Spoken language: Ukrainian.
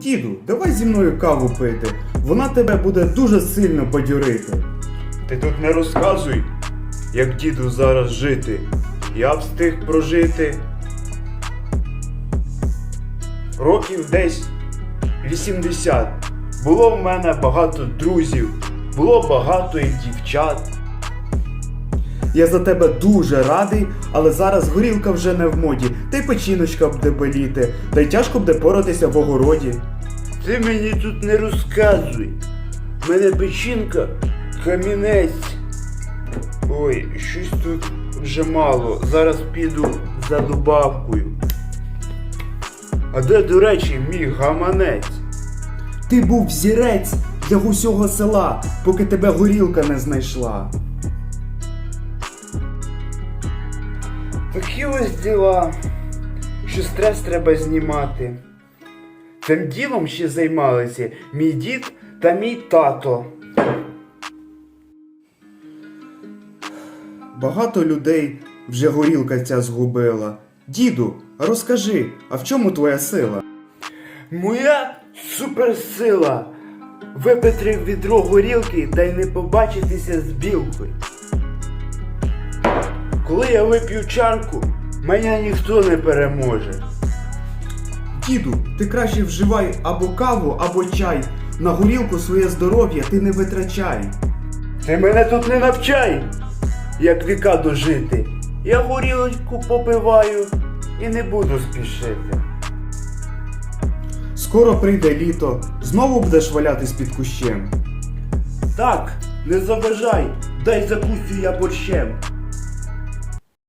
Діду, давай зі мною каву пити. Вона тебе буде дуже сильно бадьорити. Ти тут не розказуй, як діду зараз жити. Я встиг прожити років десь 80. Було в мене багато друзів, було багато і дівчат. Я за тебе дуже радий, але зараз горілка вже не в моді, та й печіночка буде боліти, та й тяжко буде поратися в огороді. Ти мені тут не розказуй. В мене печінка камінець. Ой, щось тут вже мало. Зараз піду за добавкою. А де, до речі, мій гаманець? Ти був взірець для усього села, поки тебе горілка не знайшла. Такі ось діла, що стрес треба знімати. Цим ділом ще займалися мій дід та мій тато. Багато людей вже горілка ця згубила. Діду, розкажи, а в чому твоя сила? Моя суперсила випити відро горілки та й не побачитися з білкою. Коли я вип'ю чарку, мене ніхто не переможе. Діду, ти краще вживай або каву, або чай. На горілку своє здоров'я ти не витрачай. Ти мене тут не навчай, як віка дожити. Я горілочку попиваю і не буду спішити. Скоро прийде літо, знову будеш валятись під кущем. Так, не заважай, дай закусю я борщем.